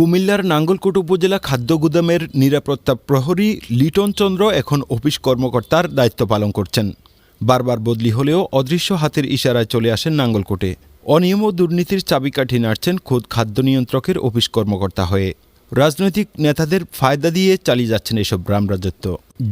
কুমিল্লার নাঙ্গলকোট উপজেলা খাদ্য গুদামের নিরাপত্তা প্রহরী লিটন চন্দ্র এখন অফিস কর্মকর্তার দায়িত্ব পালন করছেন। বারবার বদলি হলেও অদৃশ্য হাতের ইশারায় চলে আসেন নাঙ্গলকোটে। অনিয়ম ও দুর্নীতির চাবিকাঠি নাড়ছেন খোদ খাদ্য নিয়ন্ত্রকের অফিস কর্মকর্তা হয়ে। রাজনৈতিক নেতাদের ফায়দা দিয়ে চালিয়ে যাচ্ছেন এসব রামরাজত্ব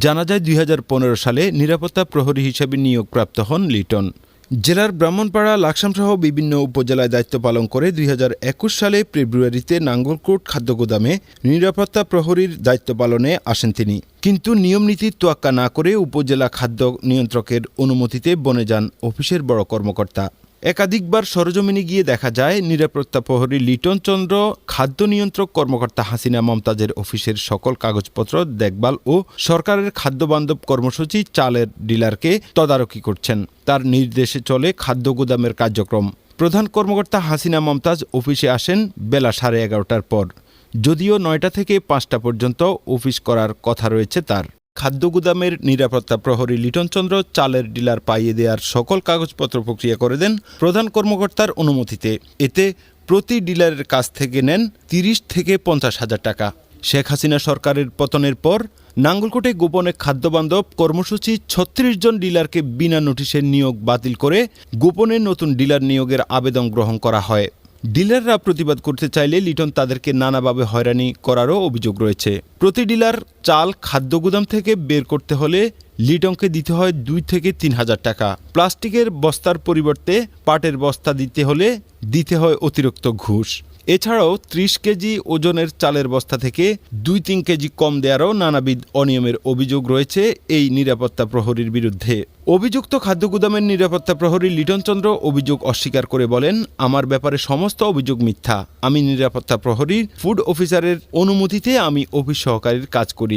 জানা যায় দুই হাজার পনেরো সালে নিরাপত্তা প্রহরী হিসেবে নিয়োগপ্রাপ্ত হন লিটন। জেলার ব্রাহ্মণপাড়া, লাকসামসহ বিভিন্ন উপজেলায় দায়িত্ব পালন করে দুই হাজার একুশ সালে ফেব্রুয়ারিতে নাঙ্গলকোট খাদ্য গুদামে নিরাপত্তা প্রহরীর দায়িত্ব পালনে আসেন তিনি। কিন্তু নিয়মনীতির তোয়াক্কা না করে উপজেলা খাদ্য নিয়ন্ত্রকের অনুমতিতে বনে যান অফিসের বড় কর্মকর্তা। একাধিকবার সরজমিনে গিয়ে দেখা যায় নিরাপত্তা প্রহরী লিটন চন্দ্র, খাদ্য নিয়ন্ত্রক কর্মকর্তা হাসিনা মমতাজের অফিসের সকল কাগজপত্র, দেখভাল ও সরকারের খাদ্যবান্ধব কর্মসূচি চালের ডিলারকে তদারকি করছেন। তার নির্দেশে চলে খাদ্য গুদামের কার্যক্রম। প্রধান কর্মকর্তা হাসিনা মমতাজ অফিসে আসেন বেলা সাড়ে এগারোটার পর। যদিও নয়টা থেকে পাঁচটা পর্যন্ত অফিস করার কথা রয়েছে তার। খাদ্য গুদামের নিরাপত্তা প্রহরী লিটন চন্দ্র চালের ডিলার পাইয়ে দেওয়ার সকল কাগজপত্র প্রক্রিয়া করে দেন প্রধান কর্মকর্তার অনুমতিতে। এতে প্রতি ডিলারের কাছ থেকে নেন তিরিশ থেকে পঞ্চাশ হাজার টাকা। শেখ হাসিনা সরকারের পতনের পর নাঙ্গলকোটে গোপনে খাদ্যবান্ধব কর্মসূচি ছত্রিশ জন ডিলারকে বিনা নোটিশের নিয়োগ বাতিল করে গোপনে নতুন ডিলার নিয়োগের আবেদন গ্রহণ করা হয়। ডিলাররা প্রতিবাদ করতে চাইলে লিটন তাদেরকে নানাভাবে হয়রানি করারও অভিযোগ রয়েছে। প্রতি ডিলার চাল, খাদ্য গুদাম থেকে বের করতে হলে লিটনকে দিতে হয় দুই থেকে তিন হাজার টাকা। প্লাস্টিকের বস্তার পরিবর্তে পাটের বস্তা দিতে হলে দিতে হয় অতিরিক্ত ঘুষ। এছাড়াও ত্রিশ কেজি ওজনের চালের বস্তা থেকে দুই তিন কেজি কম দেওয়ারও নানাবিধ অনিয়মের অভিযোগ রয়েছে এই নিরাপত্তা প্রহরীর বিরুদ্ধে। অভিযুক্ত খাদ্য গুদামের নিরাপত্তা প্রহরী লিটন চন্দ্র অভিযোগ অস্বীকার করে বলেন আমার ব্যাপারে সমস্ত অভিযোগ মিথ্যা। আমি নিরাপত্তা প্রহরীর ফুড অফিসারের অনুমতিতে আমি অফিস সহকারীর কাজ করি।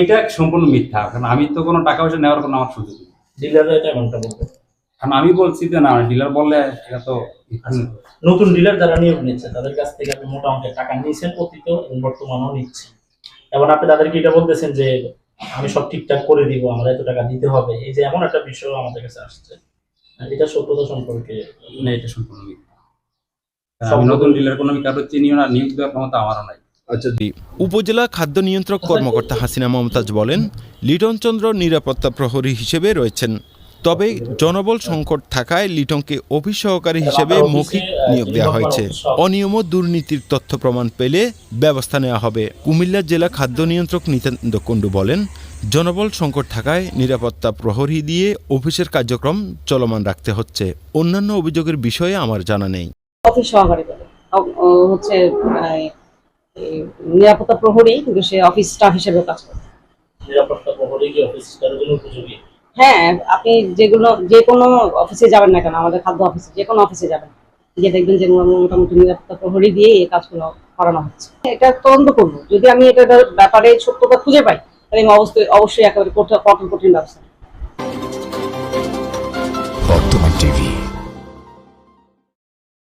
এটা সম্পূর্ণ মিথ্যা। কারণ আমি তো কোনো টাকা পয়সা নেওয়ার কোনো আমার সুযোগ নেই। ডিলাররা এটা এমনটা বলবে। কারণ আমি বলছি যে না ডিলার বললে এটা তো নতুন ডিলার যারা নিয়োগ নিচ্ছে তাদের কাছ থেকে আপনি মোটা অঙ্কের টাকা নিয়েছেন অতীত এবং বর্তমানেও নিচ্ছেন এবং আপনি তাদেরকে এটা বলতেছেন যে আমি সব ঠিকঠাক করে দিব আমার এত টাকা দিতে হবে। এই যে এমন একটা বিষয় আমাদের কাছে আসছে। এটা সত্যতা সম্পর্কে না এটা সম্পূর্ণ আমি নতুন ডিলার কোনো আমি কারও চিনিও না নিয়োগ দেওয়ার ক্ষমতা আমারও নাই। উপজেলা খাদ্য নিয়ন্ত্রক কর্মকর্তা হাসিনা মমতাজ বলেন লিটন চন্দ্র নিরাপত্তা প্রহরী হিসেবে রয়েছেন। তবে জনবল সংকট থাকায় লিটনকে অফিস সহকারী হিসেবে মৌখিক নিয়োগ দেওয়া হয়েছে। অনিয়ম ও দুর্নীতির তথ্য প্রমাণ পেলে ব্যবস্থা নেওয়া হবে। কুমিল্লা জেলা খাদ্য নিয়ন্ত্রক নিত্যানন্দ কুণ্ডু বলেন জনবল সংকট থাকায় নিরাপত্তা প্রহরী দিয়ে অফিসের কার্যক্রম চলমান রাখতে হচ্ছে। অন্যান্য অভিযোগের বিষয়ে আমার জানা নেই। অফিস সহকারী বলে। ও- ও হচ্ছে নিরাপত্তা প্রহরী কিন্তু সে অফিস স্টাফ হিসেবে কাজ করে। নিরাপত্তা প্রহরী কি অফিস করার জন্য উপযোগী? হ্যাঁ আপনি যেগুলো যে কোনো অফিসে যাবেন না কেন, আমাদের খাদ্য অফিসে যে কোনো অফিসে যাবেন। গিয়ে দেখবেন যে মোটামুটি নিরাপত্তা প্রহরী দিয়ে এই কাজগুলো করানো হচ্ছে। এটা তদন্ত করব। যদি আমি এটার ব্যাপারে সত্যতা খুঁজে পাই, তাহলে আমি অবশ্যই অবশ্যই একেবারে কঠোর কঠিন ব্যবস্থা।